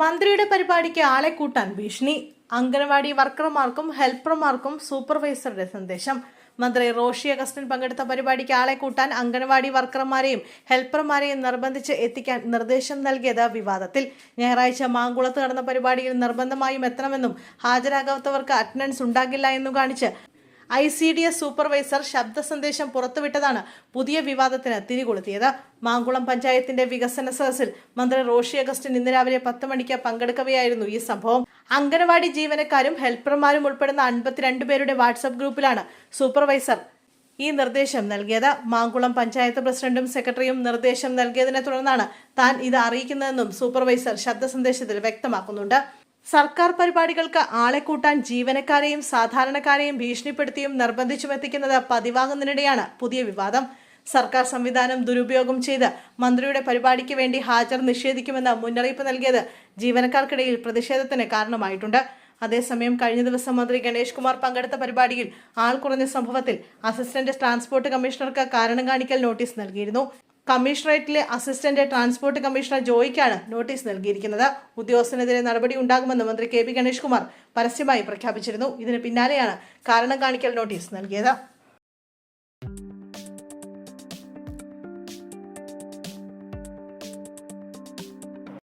മന്ത്രിയുടെ പരിപാടിക്ക് ആളെ കൂട്ടാൻ ഭീഷണി. അംഗനവാടി വർക്കർമാർക്കും ഹെൽപ്പർമാർക്കും സൂപ്പർവൈസറുടെ സന്ദേശം. മന്ത്രി റോഷി അഗസ്റ്റിൻ പങ്കെടുത്ത പരിപാടിക്ക് ആളെ കൂട്ടാൻ അംഗനവാടി വർക്കർമാരെയും ഹെൽപ്പർമാരെയും നിർബന്ധിച്ച് എത്തിക്കാൻ നിർദ്ദേശം നൽകിയത് വിവാദത്തിൽ. ഞായറാഴ്ച മാങ്കുളത്ത് നടന്ന പരിപാടിയിൽ നിർബന്ധമായും എത്തണമെന്നും ഹാജരാകാത്തവർക്ക് അറ്റൻഡൻസ് ഉണ്ടാകില്ല എന്നും കാണിച്ച് I C D S supervisor ശബ്ദ സന്ദേശം പുറത്തുവിട്ടതാണ് പുതിയ വിവാദത്തിന് തിരികൊളുത്തിയത്. മാങ്കുളം പഞ്ചായത്തിന്റെ വികസന സദസ്സിൽ മന്ത്രി റോഷി അഗസ്റ്റിൻ ഇന്ന് രാവിലെ പത്ത് മണിക്ക് പങ്കെടുക്കവെയായിരുന്നു ഈ സംഭവം. അംഗനവാടി ജീവനക്കാരും ഹെൽപ്പർമാരും ഉൾപ്പെടുന്ന അൻപത്തിരണ്ട് പേരുടെ വാട്സപ്പ് ഗ്രൂപ്പിലാണ് സൂപ്പർവൈസർ ഈ നിർദ്ദേശം നൽകിയത്. മാങ്കുളം പഞ്ചായത്ത് പ്രസിഡന്റും സെക്രട്ടറിയും നിർദ്ദേശം നൽകിയതിനെ തുടർന്നാണ് താൻ ഇത് അറിയിക്കുന്നതെന്നും സൂപ്പർവൈസർ ശബ്ദ സന്ദേശത്തിൽ വ്യക്തമാക്കുന്നുണ്ട്. സർക്കാർ പരിപാടികൾക്ക് ആളെ കൂട്ടാൻ ജീവനക്കാരെയും സാധാരണക്കാരെയും ഭീഷണിപ്പെടുത്തിയും നിർബന്ധിച്ചും എത്തിക്കുന്നത് പതിവാകുന്നതിനിടെയാണ് പുതിയ വിവാദം. സർക്കാർ സംവിധാനം ദുരുപയോഗം ചെയ്ത് മന്ത്രിയുടെ പരിപാടിക്ക് വേണ്ടി ഹാജർ നിഷേധിക്കുമെന്ന് മുന്നറിയിപ്പ് നൽകിയത് ജീവനക്കാർക്കിടയിൽ പ്രതിഷേധത്തിന് കാരണമായിട്ടുണ്ട്. അതേസമയം കഴിഞ്ഞ ദിവസം മന്ത്രി ഗണേഷ് കുമാർ പങ്കെടുത്ത പരിപാടിയിൽ ആൾ കുറഞ്ഞ സംഭവത്തിൽ അസിസ്റ്റന്റ് ട്രാൻസ്പോർട്ട് കമ്മീഷണർക്ക് കാരണം കാണിക്കൽ നോട്ടീസ് നൽകിയിരുന്നു. കമ്മീഷണറേറ്റിലെ അസിസ്റ്റന്റ് ട്രാൻസ്പോർട്ട് കമ്മീഷണർ ജോയിക്കാണ് നോട്ടീസ് നൽകിയിരിക്കുന്നത്. ഉദ്യോഗസ്ഥനെതിരെ നടപടി ഉണ്ടാകുമെന്ന് മന്ത്രി കെ പി ഗണേഷ് കുമാർ പരസ്യമായി പ്രഖ്യാപിച്ചിരുന്നു. ഇതിന് പിന്നാലെയാണ് കാരണം കാണിക്കൽ നോട്ടീസ് നൽകിയത്.